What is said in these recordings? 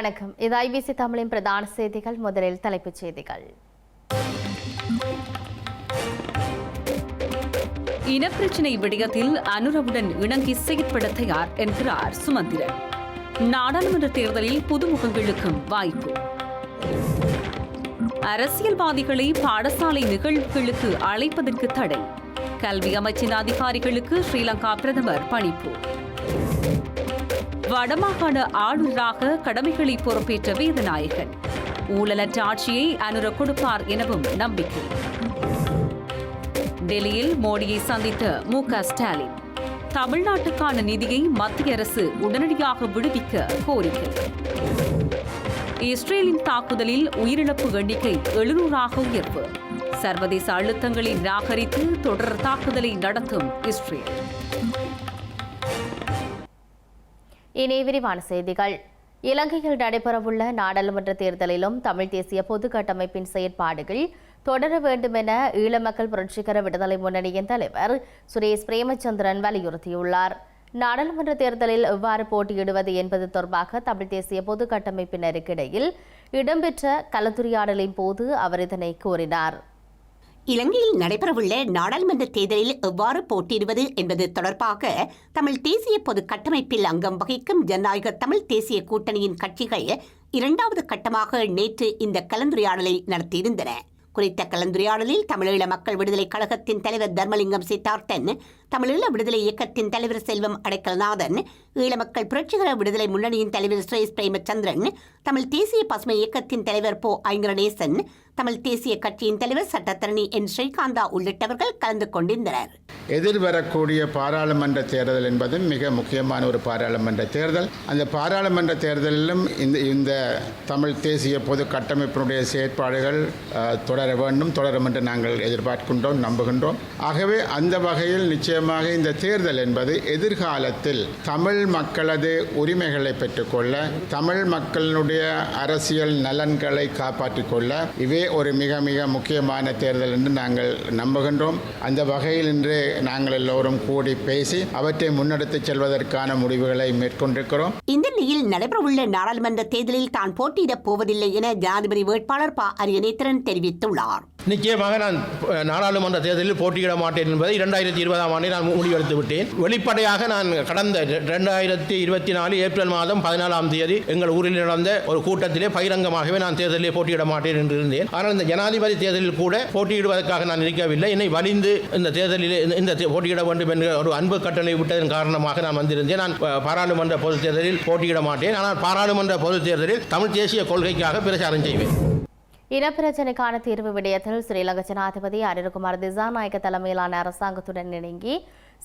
வணக்கம். இது ஐபிசி தமிழின் பிரதான செய்திகள். முதலில் தலைப்புச் செய்திகள். இனப்பிரச்சினை விடயத்தில் அனுரவுடன் இணங்கி செயற்பட தயார் என்கிறார் சுமந்திரன். நாடாளுமன்ற தேர்தலில் புதுமுகங்களுக்கும் வாய்ப்பு. அரசியல்வாதிகளை பாடசாலை நிகழ்வுகளுக்கு அழைப்பதற்கு தடை. கல்வி அமைச்சின் அதிகாரிகளுக்கு ஸ்ரீலங்கா பிரதமர் பணிப்பு. வடமாகாண ஆளுநராக கடமைகளை பொறுப்பேற்ற வேதநாயகன் ஊழலற்ற ஆட்சியை அனுர கொடுப்பார் எனவும் நம்பிக்கை. டெல்லியில் மோடியை சந்தித்த மு க ஸ்டாலின் தமிழ்நாட்டுக்கான நிதியை மத்திய அரசு உடனடியாக விடுவிக்க கோரிக்கை. இஸ்ரேலின் தாக்குதலில் உயிரிழப்பு எண்ணிக்கை எழுநூறாக உயர்வு. சர்வதேச அழுத்தங்களை நிராகரித்து தொடர் தாக்குதலை நடத்தும் இஸ்ரேல். இனி விரிவான செய்திகள். இலங்கையில் நடைபெறவுள்ள நாடாளுமன்ற தேர்தலிலும் தமிழ் தேசிய பொது கட்டமைப்பின் செயற்பாடுகள் தொடர வேண்டும் என ஈழமக்கள் புரட்சிகர விடுதலை முன்னணியின் தலைவர் சுரேஷ் பிரேமச்சந்திரன் வலியுறுத்தியுள்ளார். நாடாளுமன்ற தேர்தலில் எவ்வாறு போட்டியிடுவது என்பது தொடர்பாக தமிழ் தேசிய பொது கட்டமைப்பினருக்கிடையில் இடம்பெற்ற கலந்துரையாடலின் போது அவர் இதனை கூறினார். இலங்கையில் நடைபெறவுள்ள நாடாளுமன்ற தேர்தலில் எவ்வாறு போட்டியிடுவது என்பது தொடர்பாக தமிழ் தேசிய பொது கட்டமைப்பில் அங்கம் வகிக்கும் ஜனநாயக தமிழ் தேசிய கூட்டணியின் கட்சிகள் இரண்டாவது கட்டமாக நேற்று இந்த கலந்துரையாடலை நடத்தியிருந்தன. குறித்த கலந்துரையாடலில் தமிழீழ மக்கள் விடுதலை கழகத்தின் தலைவர் தர்மலிங்கம் சித்தார்த்தன் தமிழீழ விடுதலை இயக்கத்தின் தலைவர் செல்வம் அடைக்கல்நாதன் ஈழ மக்கள் புரட்சிகர விடுதலை முன்னணியின் தலைவர் சுரேஷ் பிரேமச்சந்திரன் தமிழ் தேசிய பசுமை இயக்கத்தின் தலைவர் போ ஐங்கரநேசன் தமிழ் தேசிய கட்சியின் தலைவர் சட்டத்தரணி என் ஸ்ரீகாந்தா உள்ளிட்டவர்கள் கலந்து கொண்டிருந்தனர். எதிர்வரக்கூடிய பாராளுமன்ற தேர்தல் என்பது மிக முக்கியமான ஒரு பாராளுமன்ற தேர்தல். அந்த பாராளுமன்ற தேர்தலிலும் இந்த இந்த தமிழ் தேசிய பொது கட்டமைப்பினுடைய செயற்பாடுகள் தொடர வேண்டும் தொடரும் என்று நாங்கள் எதிர்பார்க்கின்றோம் நம்புகின்றோம். ஆகவே அந்த வகையில் நிச்சயமாக இந்த தேர்தல் என்பது எதிர்காலத்தில் தமிழ் மக்களது உரிமைகளை பெற்றுக்கொள்ள தமிழ் மக்களினுடைய அரசியல் நலன்களை காப்பாற்றிக் கொள்ள இவே ஒரு மிக மிக முக்கியமான தேர்தல் என்று நாங்கள் நம்புகின்றோம். அந்த வகையில் இன்று நாங்கள் எல்லோரும் கூடி பேசி அவற்றை முன்னெடுத்துச் செல்வதற்கான முடிவுகளை மேற்கொண்டிருக்கிறோம். இந்த நிலையில் நடைபெறவுள்ள நாடாளுமன்ற தேர்தலில் தான் போட்டியிடப் போவதில்லை என ஜனாதிபதி வேட்பாளர் ப அரியநேத்திரன் தெரிவித்துள்ளார். நிச்சயமாக நான் நாடாளுமன்ற தேர்தலில் போட்டியிட மாட்டேன் என்பதை இரண்டாயிரத்தி இருபதாம் ஆண்டு நான் முடிவெடுத்து விட்டேன். வெளிப்படையாக நான் கடந்த இரண்டாயிரத்தி இருபத்தி நாலு ஏப்ரல் மாதம் பதினாலாம் தேதி எங்கள் ஊரில் நடந்த ஒரு கூட்டத்திலே பகிரங்கமாகவே நான் தேர்தலில் போட்டியிட மாட்டேன் என்று இருந்தேன். ஆனால் இந்த ஜனாதிபதி தேர்தலில் கூட போட்டியிடுவதற்காக நான் இருக்கவில்லை என்னை வலிந்து இந்த தேர்தலில் இந்த- இந்த போட்டியிட வேண்டும் என்ற ஒரு அன்பு கட்டளை விட்டதன் காரணமாக நான் வந்திருந்தேன். நான் பாராளுமன்ற பொதுத் தேர்தலில் போட்டியிட மாட்டேன். ஆனால் பாராளுமன்ற பொதுத் தேர்தலில் தமிழ் தேசிய கொள்கைக்காக பிரச்சாரம் செய்வேன். இனப்பிரச்சினைக்கான தீர்வு விடயத்தில் ஸ்ரீலங்கா ஜனாதிபதி அனில்குமார் திசாநாயக்க தலைமையிலான அரசாங்கத்துடன் இணங்கி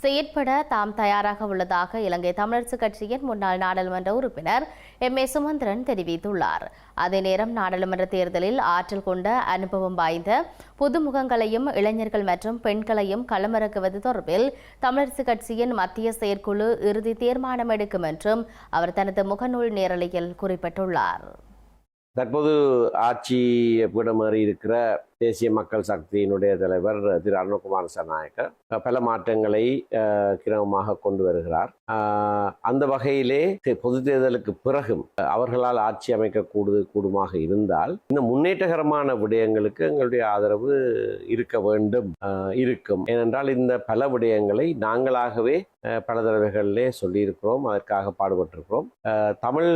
செயற்பட தாம் தயாராக உள்ளதாக இலங்கை தமிழரசு கட்சியின் முன்னாள் நாடாளுமன்ற உறுப்பினர் எம் ஏ சுமந்திரன் தெரிவித்துள்ளார். அதே நேரம் நாடாளுமன்ற தேர்தலில் ஆற்றல் கொண்ட அனுபவம் வாய்ந்த புதுமுகங்களையும் இளைஞர்கள் மற்றும் பெண்களையும் களமிறக்குவது தொடர்பில் தமிழரசுக் கட்சியின் மத்திய செயற்குழு இறுதி தீர்மானம் எடுக்கும் என்றும் அவர் தனது முகநூல் நேரலையில் குறிப்பிட்டுள்ளார். தற்போது ஆட்சி பீடமேறி இருக்கிற தேசிய மக்கள் சக்தியினுடைய தலைவர் திரு அருணகுமார் சநாயக்கர் பல மாற்றங்களை கிரமமாக கொண்டு வருகிறார். அந்த வகையிலே பொது தேர்தலுக்கு பிறகும் அவர்களால் ஆட்சி அமைக்க கூடு கூடுமாக இருந்தால் இந்த முன்னேற்றகரமான விடயங்களுக்கு எங்களுடைய ஆதரவு இருக்க வேண்டும் இருக்கும். ஏனென்றால் இந்த பல விடயங்களை நாங்களாகவே பல தடவைகளிலே சொல்லியிருக்கிறோம் அதற்காக பாடுபட்டிருக்கிறோம். தமிழ்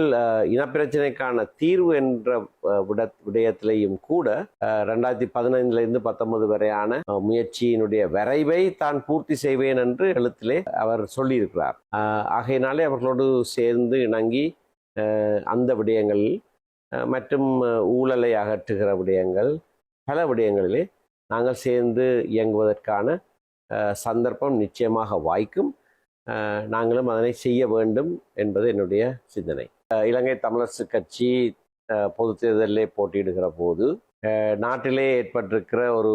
இனப்பிரச்சனைக்கான தீர்வு என்ற விட விடயத்திலையும் கூட ரெண்டாயிரத்தி பதினைந்துல இருந்து பத்தொன்பது வரையான முயற்சியினுடைய விரைவை தான் பூர்த்தி செய்வேன் என்று எழுத்திலே அவர் சொல்லியிருக்கிறார். ஆகையினாலே அவர்களோடு சேர்ந்து இணங்கி அந்த விடயங்கள் மற்றும் ஊழலை அகற்றுகிற விடயங்கள் பல விடயங்களிலே நாங்கள் சேர்ந்து இயங்குவதற்கான சந்தர்ப்பம் நிச்சயமாக வாய்க்கும். நாங்களும் அதனை செய்ய வேண்டும் என்பது என்னுடைய சிந்தனை. இலங்கை தமிழரசு கட்சி பொது தேர்தலிலே போட்டியிடுகிற போது நாட்டிலே ஏற்பட்டிருக்கிற ஒரு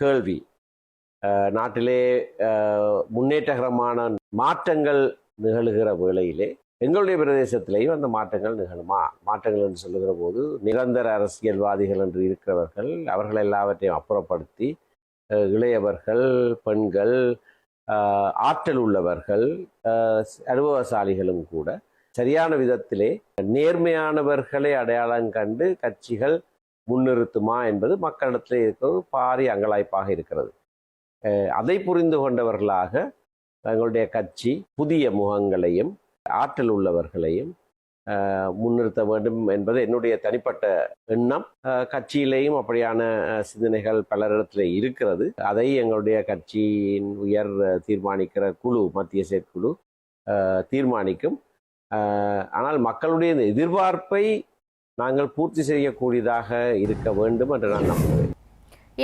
கேள்வி. நாட்டிலே முன்னேற்றகரமான மாற்றங்கள் நிகழுகிற வேளையிலே எங்களுடைய பிரதேசத்திலேயும் அந்த மாற்றங்கள் நிகழுமா? மாற்றங்கள் என்று சொல்லுகிற போது நிரந்தர அரசியல்வாதிகள் என்று இருக்கிறவர்கள் அவர்கள் எல்லாவற்றையும் அப்புறப்படுத்தி இளையவர்கள் பெண்கள் ஆற்றல் உள்ளவர்கள் அனுபவசாலிகளும் கூட சரியான விதத்திலே நேர்மையானவர்களை அடையாளம் கண்டு கட்சிகள் முன்னிறுத்துமா என்பது மக்களிடத்தில் இருக்கிறது பாரிய அங்கலாய்ப்பாக இருக்கிறது. அதை புரிந்து கொண்டவர்களாக தங்களுடைய கட்சி புதிய முகங்களையும் ஆற்றல் உள்ளவர்களையும் முன்னிறுத்த வேண்டும் என்பது என்னுடைய தனிப்பட்ட எண்ணம். கட்சியிலேயும் அப்படியான சிந்தனைகள் பலரிடத்தில் இருக்கிறது. அதை எங்களுடைய கட்சியின் உயர் தீர்மானிக்கிற குழு மத்திய செயற்குழு தீர்மானிக்கும். ஆனால் மக்களுடைய எதிர்பார்ப்பை நாங்கள் பூர்த்தி செய்யக்கூடியதாக இருக்க வேண்டும் என்று நான் நம்புகிறேன்.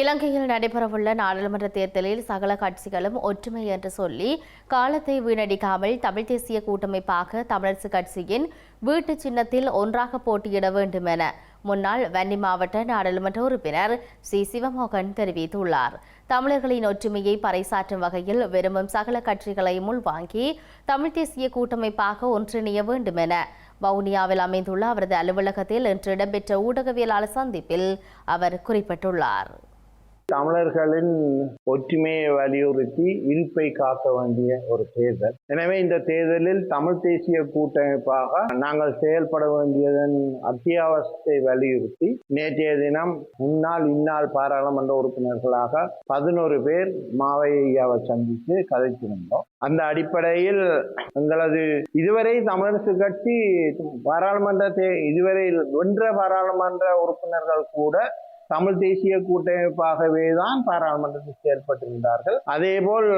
இலங்கையில் நடைபெறவுள்ள நாடாளுமன்ற தேர்தலில் சகல கட்சிகளும் ஒற்றுமை என்று சொல்லி காலத்தை வீணடிக்காமல் தமிழ் தேசிய கூட்டமைப்பாக தமிழரசு கட்சியின் வீட்டு சின்னத்தில் ஒன்றாக போட்டியிட வேண்டும் என முன்னாள் வன்னி மாவட்ட நாடாளுமன்ற உறுப்பினர் சி. சிவமோகன் தெரிவித்துள்ளார். தமிழர்களின் ஒற்றுமையை பறைசாற்றும் வகையில் விரும்பும் சகல கட்சிகளையும் உள்வாங்கி தமிழ் தேசிய கூட்டமைப்பாக ஒன்றிணைய வேண்டும் என வவுனியாவில் அமைந்துள்ள அவரது அலுவலகத்தில் இன்று இடம்பெற்ற ஊடகவியலாளர் சந்திப்பில் அவர் குறிப்பிட்டுள்ளார். தமிழர்களின் ஒற்றுமையை வலியுறுத்தி இருப்பை காக்க வேண்டிய ஒரு தேர்தல். எனவே இந்த தேர்தலில் தமிழ் தேசிய கூட்டமைப்பாக நாங்கள் செயல்பட வேண்டியதன் அத்தியாவசியத்தை வலியுறுத்தி நேற்றைய தினம் முன்னாள் இந்நாள் பாராளுமன்ற உறுப்பினர்களாக பதினோரு பேர் மாவையாவை சந்தித்து கதைத்திருந்தோம். அந்த அடிப்படையில் எங்களது இதுவரை தமிழரசு கட்சி பாராளுமன்ற தே இதுவரை வென்ற பாராளுமன்ற உறுப்பினர்கள் கூட தமிழ் தேசிய கூட்டமைப்பாகவே தான் பாராளுமன்றத்தில் செயல்பட்டிருந்தார்கள். அதேபோல்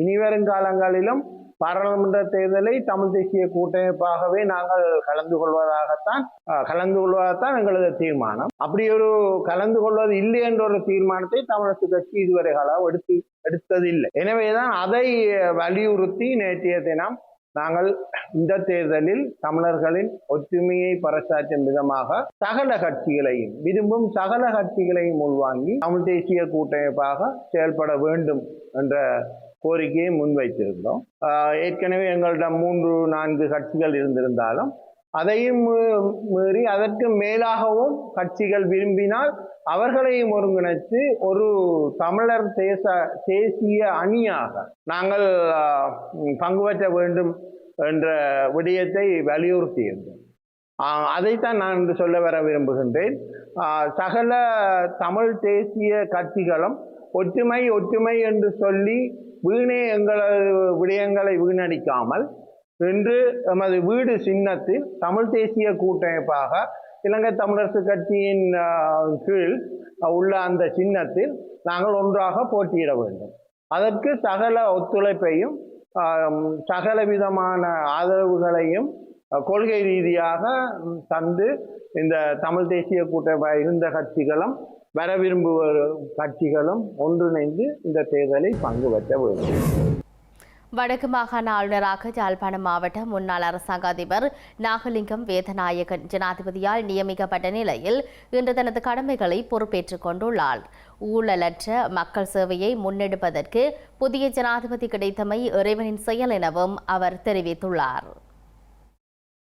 இனி வருங்காலங்களிலும் பாராளுமன்ற தேர்தலை தமிழ் தேசிய கூட்டமைப்பாகவே நாங்கள் கலந்து கொள்வதாகத்தான் கலந்து கொள்வதாகத்தான் எங்களது தீர்மானம். அப்படி ஒரு கலந்து கொள்வது இல்லை என்ற ஒரு தீர்மானத்தை தமிழரசு கட்சி இதுவரை காலம் எடுத்து எடுத்ததில்லை. எனவேதான் அதை வலியுறுத்தி நேற்றைய தினம் நாங்கள் இந்த தேர்தலில் தமிழர்களின் ஒற்றுமையை பறைசாற்றும் விதமாக சகல கட்சிகளையும் விரும்பும் சகல கட்சிகளையும் உள்வாங்கி தமிழ் தேசிய கூட்டமைப்பாக செயல்பட வேண்டும் என்ற கோரிக்கையை முன்வைத்திருந்தோம். ஏற்கனவே எங்களிடம் மூன்று நான்கு கட்சிகள் இருந்திருந்தாலும் அதையும் மீறி அதற்கு மேலாகவும் கட்சிகள் விரும்பினால் அவர்களையும் ஒருங்கிணைத்து ஒரு தமிழர் தேச தேசிய அணியாக நாங்கள் பங்கு பெற்ற வேண்டும் என்ற விடயத்தை வலியுறுத்தியிருந்தோம். அதைத்தான் நான் இன்று சொல்ல வர விரும்புகின்றேன். சகல தமிழ் தேசிய கட்சிகளும் ஒற்றுமை ஒற்றுமை என்று சொல்லி வீணே எங்களது விடயங்களை வீணடிக்காமல் இன்று நமது வீடு சின்னத்தில் தமிழ் தேசிய கூட்டமைப்பாக இலங்கை தமிழரசு கட்சியின் கீழ் உள்ள அந்த சின்னத்தில் நாங்கள் ஒன்றாக போட்டியிட வேண்டும். அதற்கு சகல ஒத்துழைப்பையும் சகல விதமான ஆதரவுகளையும் கொள்கை ரீதியாக தந்து இந்த தமிழ் தேசிய கூட்டமைப்பாக இருந்த கட்சிகளும் வர விரும்புவர் கட்சிகளும் ஒன்றிணைந்து இந்த தேர்தலில் பங்கு பெற்ற வேண்டும் வடக்கு மாகாண ஆளுநராக யாழ்ப்பாணம் மாவட்ட முன்னாள் அரசாங்க அதிபர் நாகலிங்கம் வேதநாயகன் ஜனாதிபதியால் நியமிக்கப்பட்ட நிலையில் இன்று தனது கடமைகளை பொறுப்பேற்றுக் கொண்டுள்ளார். ஊழலற்ற மக்கள் சேவையை முன்னெடுப்பதற்கு புதிய ஜனாதிபதி கிடைத்தமை இறைவனின் செயல் எனவும் அவர் தெரிவித்துள்ளார்.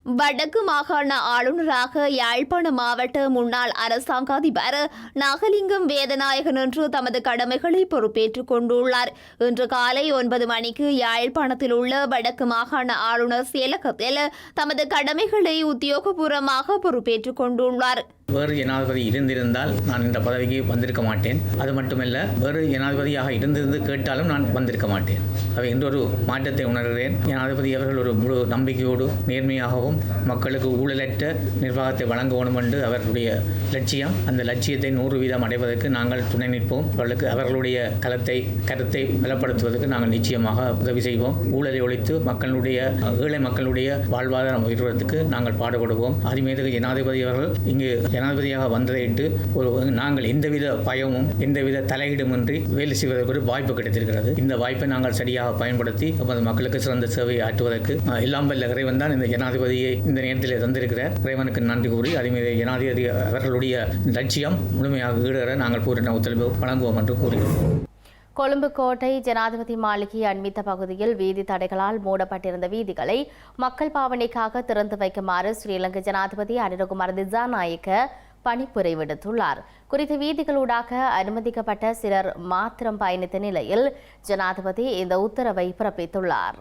வடக்கு மாகாண ஆளுநராக யாழ்ப்பாண மாவட்ட முன்னாள் அரசாங்க அதிபர் நாகலிங்கம் வேதநாயகன் என்று தமது கடமைகளை பொறுப்பேற்றுக் கொண்டுள்ளார். இன்று காலை ஒன்பது மணிக்கு யாழ்ப்பாணத்தில் உள்ள வடக்கு மாகாண ஆளுநர் செயலகத்தில் தமது கடமைகளை உத்தியோகபூர்வமாக பொறுப்பேற்றுக் கொண்டுள்ளார். வேறு ஜனாதிபதி இருந்திருந்தால் நான் இந்த பதவிக்கு வந்திருக்க மாட்டேன். அது மட்டுமல்ல வேறு ஜனாதிபதியாக இருந்திருந்து கேட்டாலும் நான் வந்திருக்க மாட்டேன். அவை இன்றொரு மாற்றத்தை உணர்கிறேன். ஜனாதிபதி அவர்கள் ஒரு முழு நம்பிக்கையோடு நேர்மையாகவும் மக்களுக்கு ஊழலற்ற நிர்வாகத்தை வழங்க வேண்டும் என்று அவர்களுடைய லட்சியம். அந்த லட்சியத்தை நூறு வீதம் அடைவதற்கு நாங்கள் துணை நிற்போம். அவர்களுக்கு அவர்களுடைய களத்தை கருத்தை பலப்படுத்துவதற்கு நாங்கள் நிச்சயமாக உதவி செய்வோம். ஊழலை ஒழித்து மக்களுடைய ஏழை மக்களுடைய வாழ்வாதாரம் உயர்வதற்கு நாங்கள் பாடுபடுவோம். அதிமேதகு ஜனாதிபதி அவர்கள் இங்கு ஜனாதிபதியாக வந்ததையிட்டு ஒரு நாங்கள் எந்தவித பயமும் எந்தவித தலையீடுமின்றி வேலை செய்வதற்கு ஒரு வாய்ப்பு கிடைத்திருக்கிறது. இந்த வாய்ப்பை நாங்கள் சரியாக பயன்படுத்தி நமது மக்களுக்கு சிறந்த சேவையை ஆற்றுவதற்கு இல்லாமல் எல்லாம் வல்ல இறைவன் தான் இந்த ஜனாதிபதியை இந்த நேரத்தில் தந்திருக்கிற இறைவனுக்கு நன்றி கூறி அதுமீது ஜனாதிபதி அவர்களுடைய லட்சியம் முழுமையாக ஈடுகிற நாங்கள் பூரண ஒத்துழைப்பு வழங்குவோம் என்று கூறுகிறோம். கொழும்பு கோட்டை ஜனாதிபதி மாளிகை அண்மித்த பகுதியில் வீதி தடைகளால் மூடப்பட்டிருந்த வீதிகளை மக்கள் பாவனைக்காக திறந்து வைக்குமாறு ஸ்ரீலங்கா ஜனாதிபதி அனிரகுமார் திசாநாயக்க பணிப்புரை விடுத்துள்ளார். குறித்த வீதிகளூடாக அனுமதிக்கப்பட்ட சிலர் மாத்திரம் பயணித்த நிலையில் ஜனாதிபதி இந்த உத்தரவை பிறப்பித்துள்ளார்.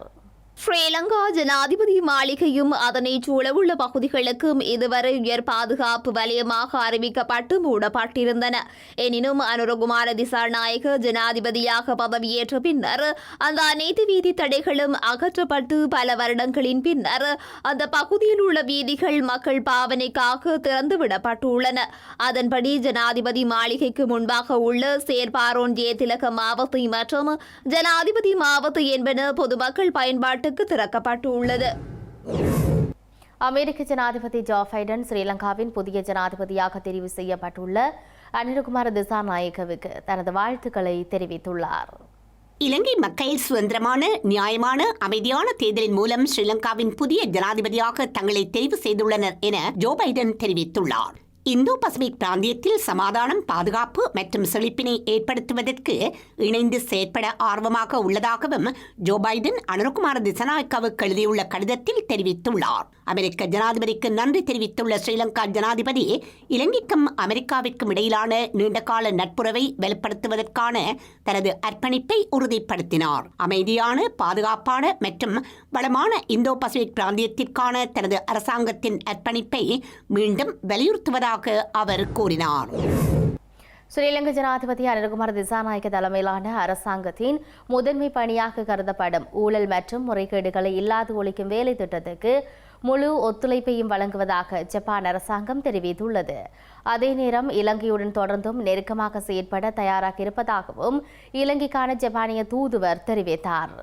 ஸ்ரீலங்கா ஜனாதிபதி மாளிகையும் அதனை சூழவுள்ள பகுதிகளுக்கும் இதுவரை உயர் பாதுகாப்பு வலயமாக அறிவிக்கப்பட்டு மூடப்பட்டிருந்தன. எனினும் அனுரகுமார திசாநாயக ஜனாதிபதியாக பதவியேற்ற பின்னர் அந்த அனைத்து வீதி தடைகளும் அகற்றப்பட்டு பல வருடங்களின் பின்னர் அந்த பகுதியில் உள்ள வீதிகள் மக்கள் பாவனைக்காக திறந்துவிடப்பட்டுள்ளன. அதன்படி ஜனாதிபதி மாளிகைக்கு முன்பாக உள்ள சேர்பாரோன் ஜெயதிலக மாவத்தை மற்றும் ஜனாதிபதி மாவத்தை என்பன பொதுமக்கள் பயன்பாட்டு பயன்பாட்டுக்கு திறக்கப்பட்டுள்ளது. அமெரிக்க ஜனாதிபதி ஜோ பைடன் ஸ்ரீலங்காவின் புதிய ஜனாதிபதியாக தெரிவு செய்யப்பட்டுள்ள அனிருகுமார திசாநாயக்கவுக்கு தனது வாழ்த்துக்களை தெரிவித்துள்ளார். இலங்கை மக்கள் சுதந்திரமான நியாயமான அமைதியான தேர்தலின் மூலம் ஸ்ரீலங்காவின் புதிய ஜனாதிபதியாக தங்களை தெரிவு செய்துள்ளனர் என ஜோ பைடன் தெரிவித்துள்ளார். இந்தோ பசிபிக் பிராந்தியத்தில் சமாதானம் பாதுகாப்பு மற்றும் செழிப்பினை ஏற்படுத்துவதற்கு இணைந்து செயற்பட ஆர்வமாக உள்ளதாகவும் ஜோ பைடன் அனுரகுமார திசநாயக்காவுக்கு எழுதியுள்ள கடிதத்தில் தெரிவித்துள்ளார். அமெரிக்க ஜனாதிபதிக்கு நன்றி தெரிவித்துள்ள ஸ்ரீலங்கா ஜனாதிபதி இலங்கைக்கும் அமெரிக்காவிற்கும் இடையிலான நீண்டகால நட்புறவை வலுப்படுத்துவதற்கான தனது அர்ப்பணிப்பை உறுதிப்படுத்தினார். அமைதியான பாதுகாப்பான மற்றும் வளமான இந்தோ பசிபிக் பிராந்தியத்திற்கான தனது அரசாங்கத்தின் அர்ப்பணிப்பை மீண்டும் வலியுறுத்துவதாக அவர் கூறினார். ஸ்ரீலங்கா ஜனாதிபதி அனிருகுமார் திசாநாயக்க தலைமையிலான அரசாங்கத்தின் முதன்மை பணியாக கருதப்படும் ஊழல் மற்றும் முறைகேடுகளை இல்லாது ஒழிக்கும் வேலை திட்டத்துக்கு முழு ஒத்துழைப்பையும் வழங்குவதாக ஜப்பான் அரசாங்கம் தெரிவித்துள்ளது. அதே நேரம் இலங்கையுடன் தொடர்ந்தும் நெருக்கமாக செயற்பட தயாராக இருப்பதாகவும் இலங்கைக்கான ஜப்பானிய தூதுவர் தெரிவித்தார்.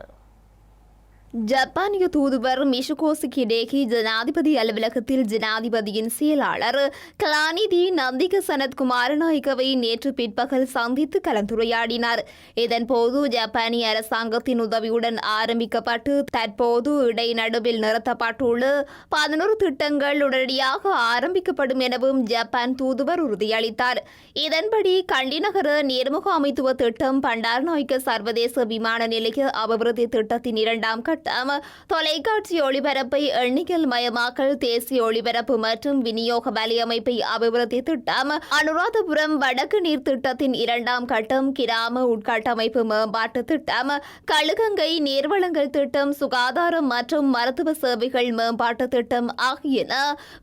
ஜப்பானிய தூதுவர் மிஷுகோசி கிடேகி ஜனாதிபதி அலுவலகத்தில் ஜனாதிபதியின் செயலாளர் கலாநிதி நந்திக சனத் குமாரநாயக்கவை நேற்று பிற்பகல் சந்தித்து கலந்துரையாடினார் இதன்போது ஜப்பானிய அரசாங்கத்தின் உதவியுடன் ஆரம்பிக்கப்பட்டு தற்போது இடைநடுவில் நிறுத்தப்பட்டுள்ள பதினோரு திட்டங்கள் உடனடியாக ஆரம்பிக்கப்படும் எனவும் ஜப்பான் தூதுவர் உறுதியளித்தார் இதன்படி கண்டிநகர நேர்முக அமைத்துவ திட்டம் பண்டார்நாயக்க சர்வதேச விமான நிலைய அபிவிருத்தி திட்டத்தின் இரண்டாம் கட்டம் தொலைக்காட்சி ஒளிபரப்பை எண்ணிக்கல் மயமாக்கல் தேசிய ஒளிபரப்பு மற்றும் விநியோக வலையமைப்பை அபிவிருத்தி திட்டம் அனுராதபுரம் வடக்கு நீர் திட்டத்தின் இரண்டாம் கட்டம் கிராம உட்கட்டமைப்பு மேம்பாட்டு திட்டம் கழுகங்கை நீர்வளங்கள் திட்டம் சுகாதாரம் மற்றும் மருத்துவ சேவைகள் மேம்பாட்டு திட்டம் ஆகியன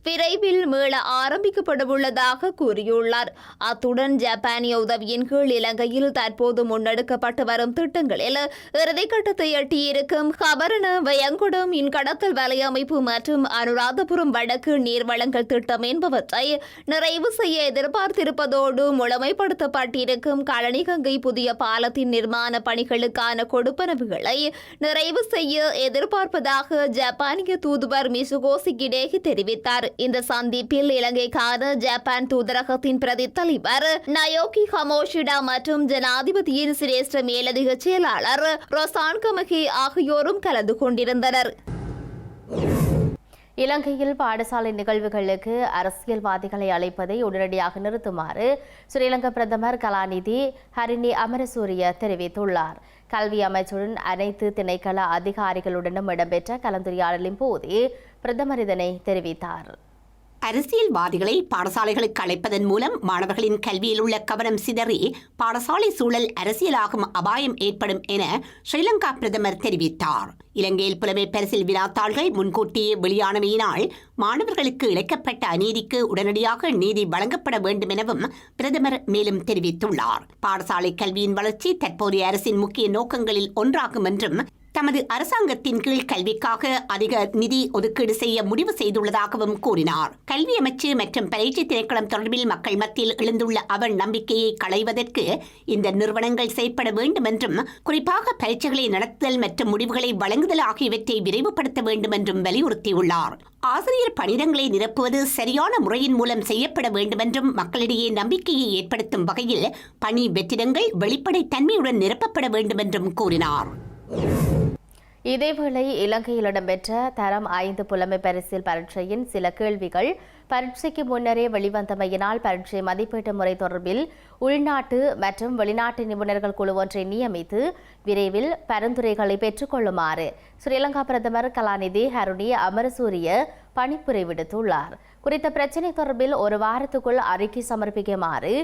விரைவில் மீள ஆரம்பிக்கப்படவுள்ளதாக கூறியுள்ளார். அத்துடன் ஜப்பானிய உதவியின் கீழ் இலங்கையில் தற்போது முன்னெடுக்கப்பட்டு வரும் திட்டங்களில் இறுதிக்கட்டத்தை எட்டியிருக்கும் கபரண வயங்குடம் மின்கடத்தல் வலையமைப்பு மற்றும் அனுராதபுரம் வடக்கு நீர்வளங்கள் திட்டம் என்பவற்றை நிறைவு செய்ய எதிர்பார்த்திருப்பதோடு முழுமைப்படுத்தப்பட்டிருக்கும் கழனிகங்கை புதிய பாலத்தின் நிர்மாண பணிகளுக்கான கொடுப்பனவுகளை நிறைவு செய்ய எதிர்பார்ப்பதாக ஜப்பானிய தூதுவர் மிசுகோசி கிடேகி தெரிவித்தார். இந்த சந்திப்பில் இலங்கைக்கான ஜப்பான் தூதரகத்தின் பிரதி தலைவர் நயோகி ஹமோஷிடா மற்றும் ஜனாதிபதியின் சிரேஷ்ட மேலதிக செயலாளர் ரொசான் கமகி ஆகியோரும் கலந்து கொண்டிருந்தனர். இலங்கையில் பாடசாலை நிகழ்வுகளுக்கு அரசியல்வாதிகளை அழைப்பதை உடனடியாக நிறுத்துமாறு ஸ்ரீலங்கா பிரதமர் கலாநிதி ஹரிணி அமரசூரிய தெரிவித்துள்ளார். கல்வி அமைச்சுடன் அனைத்து திணைக்கள அதிகாரிகளுடனும் இடம்பெற்ற கலந்துரையாடலின் போதே பிரதமர் இதனை தெரிவித்தார். அரசியல்வாதிகளை பாடசாலைகளுக்கு அழைப்பதன் மூலம் மாணவர்களின் கல்வியில் உள்ள கவனம் சிதறி பாடசாலை சூழல் அரசியலாகும் அபாயம் ஏற்படும் என ஸ்ரீலங்கா பிரதமர் தெரிவித்தார். இலங்கையில் புலமை பரிசில் வினாத்தாள்கள் முன்கூட்டியே வெளியானமையினால் மாணவர்களுக்கு இழைக்கப்பட்ட அநீதிக்கு உடனடியாக நீதி வழங்கப்பட வேண்டும் எனவும் பிரதமர் மேலும் தெரிவித்துள்ளார். பாடசாலை கல்வியின் வளர்ச்சி தற்போதைய அரசின் முக்கிய நோக்கங்களில் ஒன்றாகும் என்றும் தமது அரசாங்கத்தின் கீழ் கல்விக்காக அதிக நிதி ஒதுக்கீடு செய்ய முடிவு செய்துள்ளதாகவும் கூறினார். கல்வி அமைச்சு மற்றும் பயிற்சி திணைக்களம் தொடர்பில் மக்கள் மத்தியில் எழுந்துள்ள அவன் நம்பிக்கையை களைவதற்கு இந்த நிறுவனங்கள் செயற்பட வேண்டும் என்றும் குறிப்பாக பயிற்சிகளை நடத்துதல் மற்றும் முடிவுகளை வழங்குதல் ஆகியவற்றை விரைவுபடுத்த வேண்டும் என்றும் வலியுறுத்தியுள்ளார். ஆசிரியர் பணியிடங்களை நிரப்புவது சரியான முறையின் மூலம் செய்யப்பட வேண்டுமென்றும் மக்களிடையே நம்பிக்கையை ஏற்படுத்தும் வகையில் பணி வெற்றிடங்கள் வெளிப்படைத்தன்மையுடன் நிரப்பப்பட வேண்டும் என்றும் கூறினார். இதேவேளை இலங்கையில் இடம்பெற்ற தரம் ஐந்து புலமை பரிசில் பரீட்சையின் சில கேள்விகள் பரீட்சைக்கு முன்னரே வெளிவந்தமையினால் பரீட்சை மதிப்பீட்டு முறை தொடர்பில் உள்நாட்டு மற்றும் வெளிநாட்டு நிபுணர்கள் குழு ஒன்றை நியமித்து விரைவில் பரிந்துரைகளை பெற்றுக்கொள்ளுமாறு ஸ்ரீலங்கா பிரதமர் கலாநிதி ஹருணி அமரசூரிய பணிப்புரை விடுத்துள்ளார். குறித்த பிரச்சினை தொடர்பில் ஒரு வாரத்துக்குள் அறிக்கை சமர்ப்பிக்குமாறு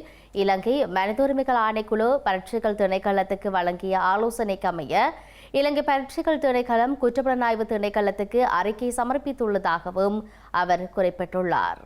இலங்கை மனித உரிமைகள் ஆணைக்குழு பரீட்சைகள் திணைக்களத்துக்கு வழங்கிய ஆலோசனைக்கு அமைய இலங்கை பரீட்சைகள் திணைக்களம் குற்றப்புலனாய்வு திணைக்களத்துக்கு அறிக்கை சமர்ப்பித்துள்ளதாகவும் அவர் குறிப்பிட்டுள்ளார்.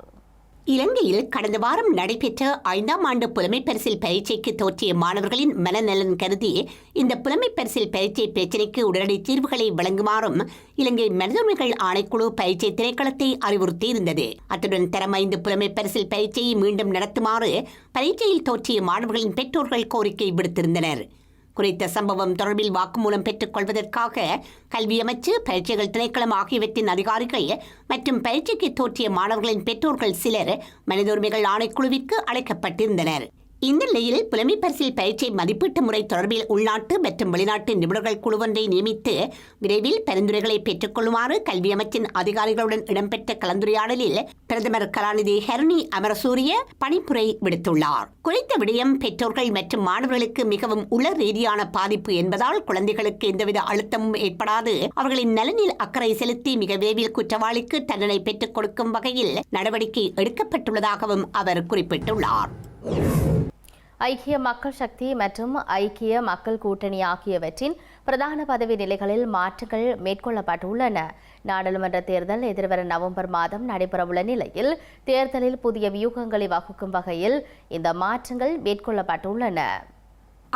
இலங்கையில் கடந்த வாரம் நடைபெற்ற ஐந்தாம் ஆண்டு புலமைப்பரிசில் பரிசில் பரீட்சைக்கு தோற்றிய மாணவர்களின் மனநலன் கருதி இந்த புலமைப்பரிசில் பரிசில் பரீட்சை பிரச்சினைக்கு உடனடி தீர்வுகளை வழங்குமாறும் இலங்கை மனிதஉரிமைகள் ஆணைக்குழு பரீட்சை திணைக்களத்தை அறிவுறுத்தியிருந்தது. அத்துடன் தரம் ஐந்து புலமைப் பரிசில் பரீட்சையை மீண்டும் நடத்துமாறு பரீட்சையில் தோற்றிய மாணவர்களின் பெற்றோர்கள் கோரிக்கை விடுத்திருந்தனர். குறித்த சம்பவம் தொடர்பில் வாக்குமூலம் பெற்றுக் கொள்வதற்காக கல்வி அமைச்சு பயிற்சிகள் திணைக்களம் ஆகியவற்றின் அதிகாரிகள் மற்றும் பயிற்சிக்கு தோற்றிய மாணவர்களின் பெற்றோர்கள் சிலர் மனித உரிமைகள் ஆணைக்குழுவிற்கு அழைக்கப்பட்டிருந்தனர். இந்த நிலையில் புலமை பரிசில் பயிற்சி மதிப்பீட்டு முறை தொடர்பில் உள்நாட்டு மற்றும் வெளிநாட்டு நிபுணர்கள் குழுவொன்றை நியமித்து விரைவில் பரிந்துரைகளை பெற்றுக்கொள்ளுமாறு கல்வி அமைச்சின் அதிகாரிகளுடன் இடம்பெற்ற கலந்துரையாடலில் பிரதமர் கலாநிதி ஹெர்னி அமரசூரிய பணிப்புரை விடுத்துள்ளார். குறித்த விடயம் பெற்றோர்கள் மற்றும் மாணவர்களுக்கு மிகவும் உள ரீதியான பாதிப்பு என்பதால் குழந்தைகளுக்கு எந்தவித அழுத்தமும் ஏற்படாது. அவர்களின் நலனில் அக்கறை செலுத்தி மிக விரைவில் குற்றவாளிக்கு தண்டனை பெற்றுக் கொடுக்கும் வகையில் நடவடிக்கை எடுக்கப்பட்டுள்ளதாகவும் அவர் குறிப்பிட்டுள்ளார். ஐக்கிய மக்கள் சக்தி மற்றும் ஐக்கிய மக்கள் கூட்டணி ஆகியவற்றின் பிரதான பதவி நிலைகளில் மாற்றங்கள் மேற்கொள்ளப்பட்டுள்ளன. நாடாளுமன்ற தேர்தல் எதிர்வரும் நவம்பர் மாதம் நடைபெறவுள்ள நிலையில் தேர்தலில் புதிய வியூகங்களை வகுக்கும் வகையில் இந்த மாற்றங்கள் மேற்கொள்ளப்பட்டுள்ளன.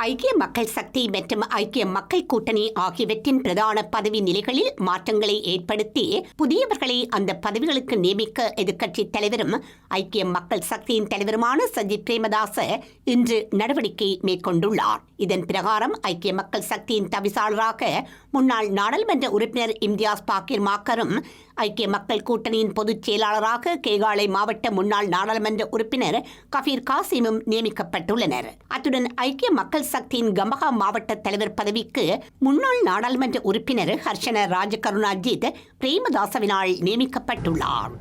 ஐக்கிய மக்கள் சக்தி மற்றும் ஐக்கிய மக்கள் கூட்டணி ஆகியவற்றின் பிரதான பதவி நிலைகளில் மாற்றங்களை ஏற்படுத்தி புதியவர்களை அந்த பதவிகளுக்கு நியமிக்க எதிர்க்கட்சி தலைவரும் ஐக்கிய மக்கள் சக்தியின் தலைவருமான சஜித் பிரேமதாச இன்று நடவடிக்கை மேற்கொண்டுள்ளார். இதன் பிரகாரம் ஐக்கிய மக்கள் சக்தியின் தவிசாளராக முன்னாள் நாடாளுமன்ற உறுப்பினர் இம்தியாஸ் பாக்கிர் மாக்கரும் ஐக்கிய மக்கள் கூட்டணியின் பொதுச் செயலாளராக கேகாலை மாவட்ட முன்னாள் நாடாளுமன்ற உறுப்பினர் கபீர் காசிமும் நியமிக்கப்பட்டுள்ளனர். அத்துடன் ஐக்கிய மக்கள் சக்தியின் கம்பகா மாவட்ட தலைவர் பதவிக்கு முன்னாள் நாடாளுமன்ற உறுப்பினர் ஹர்ஷன ராஜகருணாஜித் பிரேமதாசவினால் நியமிக்கப்பட்டுள்ளார்.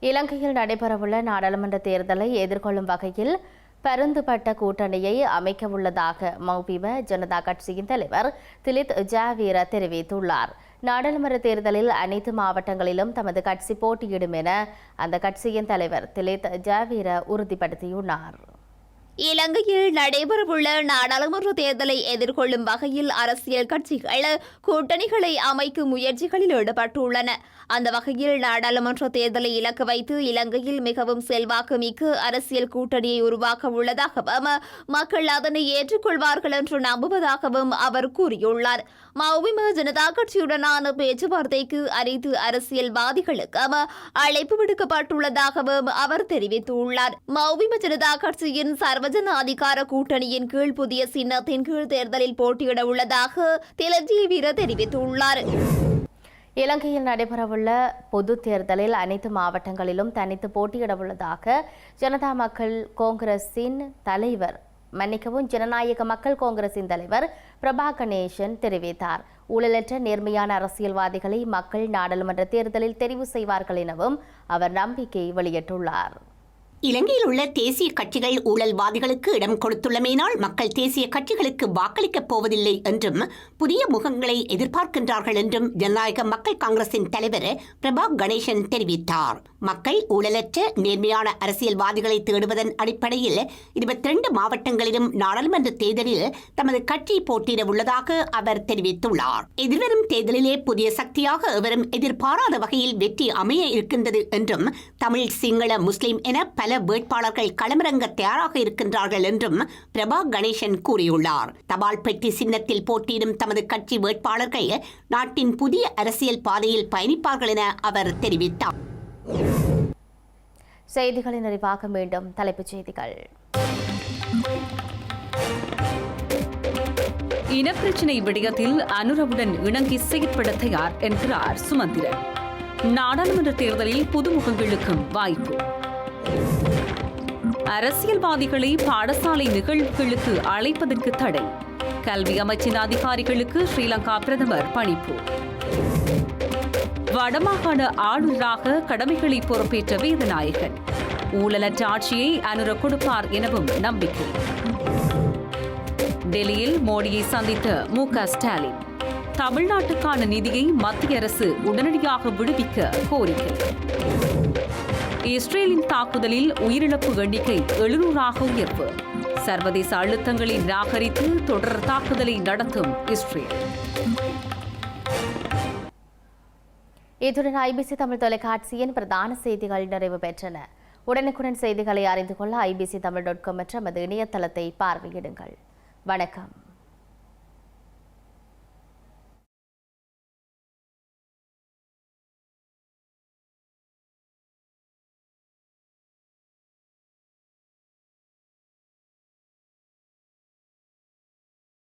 இலங்கையில் நடைபெறவுள்ள நாடாளுமன்ற தேர்தலை எதிர்கொள்ளும் வகையில் பருந்துபட்ட கூட்டணியை அமைக்கவுள்ளதாக மௌபிம ஜனதா கட்சியின் தலைவர் திலித் ஜாவீர தெரிவித்துள்ளார். நாடாளுமன்ற தேர்தலில் அனைத்து மாவட்டங்களிலும் தமது கட்சி போட்டியிடும் என அந்த கட்சியின் தலைவர் திலேத் ஜாவீர உறுதிப்படுத்தியுள்ளார். இலங்கையில் நடைபெறவுள்ள நாடாளுமன்ற தேர்தலை எதிர்கொள்ளும் வகையில் அரசியல் கட்சிகள் கூட்டணிகளை அமைக்கும் முயற்சிகளில் ஈடுபட்டுள்ளன. அந்த வகையில் நாடாளுமன்ற தேர்தலை இலக்கு வைத்து இலங்கையில் மிகவும் செல்வாக்குமிக்க அரசியல் கூட்டணியை உருவாக்க உள்ளதாகவும் மக்கள் அதனை ஏற்றுக்கொள்வார்கள் என்று நம்புவதாகவும் அவர் கூறியுள்ளார். மௌவிம ஜனதா கட்சியுடனான பேச்சுவார்த்தைக்கு அனைத்து அரசியல்வாதிகளுக்கும் அழைப்பு விடுக்கப்பட்டுள்ளதாகவும் அவர் தெரிவித்துள்ளார். மௌவிம ஜனதா கட்சியின் சர்வ பகுஜன அதிகார கூட்டணியின் கீழ் புதிய சின்னத்தின் கீழ் தேர்தலில் போட்டியிட உள்ளதாக திலஜி வீர தெரிவித்துள்ளார். இலங்கையில் நடைபெறவுள்ள பொது தேர்தலில் அனைத்து மாவட்டங்களிலும் தனித்து போட்டியிட உள்ளதாக ஜனதா மக்கள் காங்கிரசின் தலைவர் மன்னிக்கவும் ஜனநாயக மக்கள் காங்கிரசின் தலைவர் பிரபா கணேசன் தெரிவித்தார். ஊழலற்ற நேர்மையான அரசியல்வாதிகளை மக்கள் நாடாளுமன்ற தேர்தலில் தெரிவு செய்வார்கள் எனவும் அவர் நம்பிக்கை வெளியிட்டுள்ளார். இலங்கையில் உள்ள தேசிய கட்சிகள் ஊழல்வாதிகளுக்கு இடம் கொடுத்துள்ளமையினால் மக்கள் தேசிய கட்சிகளுக்கு வாக்களிக்கப் போவதில்லை என்றும் புதிய முகங்களை எதிர்பார்க்கின்றார்கள் என்றும் ஜனநாயக மக்கள் காங்கிரசின் தலைவர் பிரபா கணேசன் தெரிவித்தார். மக்கள் ஊழலற்ற நேர்மையான அரசியல்வாதிகளை தேடுவதன் அடிப்படையில் இருபத்தி ரெண்டு மாவட்டங்களிலும் நாடாளுமன்ற தேர்தலில் தமது கட்சி போட்டியிட உள்ளதாக அவர் தெரிவித்துள்ளார். எதிர்வரும் தேர்தலிலே புதிய சக்தியாக எவரும் எதிர்பாராத வகையில் வெற்றி அமைய இருக்கின்றது என்றும் தமிழ் சிங்கள முஸ்லிம் என பல வேட்பாளர்கள் களமிறங்க தயாராக இருக்கின்றார்கள் என்றும் பிரபா கணேசன் கூறியுள்ளார். தபால் பெட்டி சின்னத்தில் போட்டியிடும் தமது கட்சி வேட்பாளர்கள் நாட்டின் புதிய அரசியல் பாதையில் பயணிப்பார்கள் என அவர் தெரிவித்தார். செய்திகளின் நிறைவாக மீண்டும் தலைப்புச் செய்திகள். இனப்பிரச்சினை விடயத்தில் அனுரவுடன் இணங்கி செயற்பட தயார் என்கிறார் சுமந்திரன். நாடாளுமன்ற தேர்தலில் புதுமுகங்களுக்கும் வாய்ப்பு. அரசியல்வாதிகளை பாடசாலை நிகழ்வுகளுக்கு அழைப்பதற்கு தடை. கல்வி அமைச்சின் அதிகாரிகளுக்கு ஸ்ரீலங்கா பிரதமர் பணிப்பு. வடமாகாண ஆளுநராக கடமைகளை பொறுப்பேற்ற வேதநாயகன் ஊழலற்ற ஆட்சியை அனுர கொடுப்பார் எனவும் நம்பிக்கை. டெல்லியில் மோடியை சந்தித்த மு க ஸ்டாலின். தமிழ்நாட்டுக்கான நிதியை மத்திய அரசு உடனடியாக விடுவிக்க கோரிக்கை. இஸ்ரேலின் தாக்குதலில் உயிரிழப்பு எண்ணிக்கை எழுநூறாக உயர்வு. சர்வதேச அழுத்தங்களை நிராகரித்து தொடர் தாக்குதலை நடத்தும் இஸ்ரேல். இத்துடன் ஐபிசி தமிழ் தொலைக்காட்சியின் பிரதான செய்திகள் நிறைவு பெற்றன. உடனுக்குடன் செய்திகளை அறிந்து கொள்ள ஐபிசி தமிழ் டாட் காம் என்ற நமது இணையதளத்தை பார்வையிடுங்கள். வணக்கம்.